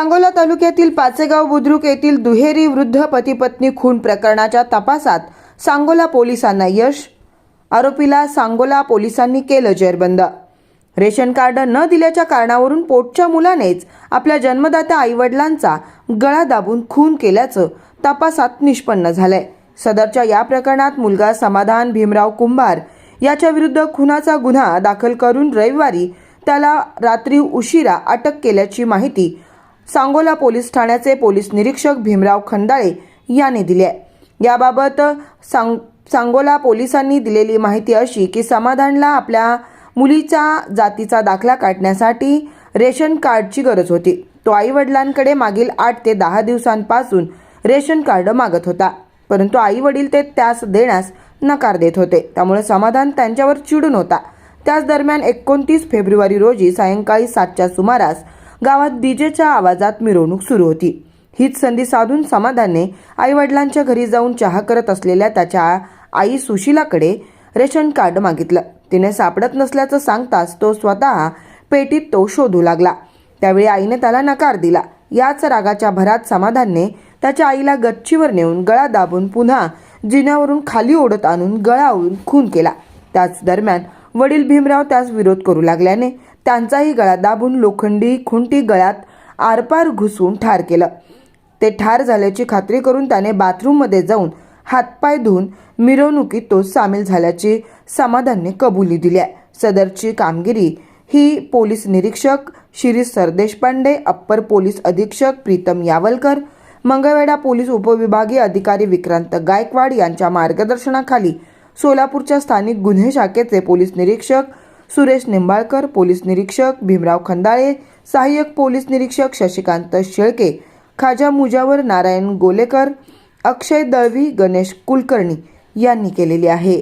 सांगोला तालुक्यातील पाचेगाव बुद्रुक येथील दुहेरी वृद्ध पती पत्नी खून प्रकरणाच्या तपासात सांगोला पोलिसांना यश. आरोपीला सांगोला पोलिसांनी केलं जेरबंद. रेशन कार्ड न दिल्याच्या कारणावरून पोटच्या मुलानेच आपल्या जन्मदात्या आईवडिलांचा गळा दाबून खून केल्याचं तपासात निष्पन्न झालंय. सदरच्या या प्रकरणात मुलगा समाधान भीमराव कुंभार याच्या विरुद्ध खुनाचा गुन्हा दाखल करून रविवारी त्याला रात्री उशिरा अटक केल्याची माहिती सांगोला पोलीस ठाण्याचे पोलीस निरीक्षक भीमराव खंदाळे यांनी दिली आहे. याबाबत सांग सांगोला पोलिसांनी दिलेली माहिती अशी की समाधानला आपल्या मुलीचा जातीचा दाखला काढण्यासाठी रेशन कार्डची गरज होती. तो आई वडिलांकडे मागील आठ ते दहा दिवसांपासून रेशन कार्ड मागत होता. परंतु आई वडील ते त्यास देण्यास नकार देत होते. त्यामुळे समाधान त्यांच्यावर चिडून होता. त्याच दरम्यान एकोणतीस फेब्रुवारी रोजी सायंकाळी सातच्या सुमारास गावात डीजेच्या आवाजात मिरवणूक सुरू होती. हीच संधी साधून समाधानने आईवडिलांच्या घरी जाऊन चहा करत असलेल्या त्याच्या आई सुशीलाकडे रेशन कार्ड मागितलं. तिने सापडत नसल्याचं सांगताच तो स्वतः पेटीत तो शोधू लागला. त्यावेळी आईने त्याला नकार दिला. याच रागाच्या भरात समाधानने त्याच्या आईला गच्चीवर नेऊन गळा दाबून पुन्हा जिन्यावरून खाली ओढत आणून गळा खून केला. त्याच दरम्यान वडील भीमराव त्यास विरोध करू लागल्याने त्यांचाही गळा दाबून लोखंडी खुंटी गळ्यात आरपार घुसून ठार केलं. ते ठार झाल्याची खात्री करून त्याने बाथरूममध्ये जाऊन हातपाय धुवून मिरवणुकीत तो सामील झाल्याची समाधानने कबुली दिली आहे. सदरची कामगिरी ही पोलीस निरीक्षक शिरीष सरदेशपांडे अप्पर पोलीस अधीक्षक प्रीतम यावलकर मंगळवेढा पोलीस उपविभागीय अधिकारी विक्रांत गायकवाड यांच्या मार्गदर्शनाखाली सोलापूरच्या स्थानिक गुन्हे शाखेचे पोलीस निरीक्षक सुरेश निंबाळकर पोलीस निरीक्षक भीमराव खंदाळे सहाय्यक पोलीस निरीक्षक शशिकांत शेळके खाजा मुजावर नारायण गोलेकर अक्षय दळवी गणेश कुलकर्णी यांनी केलेली आहे.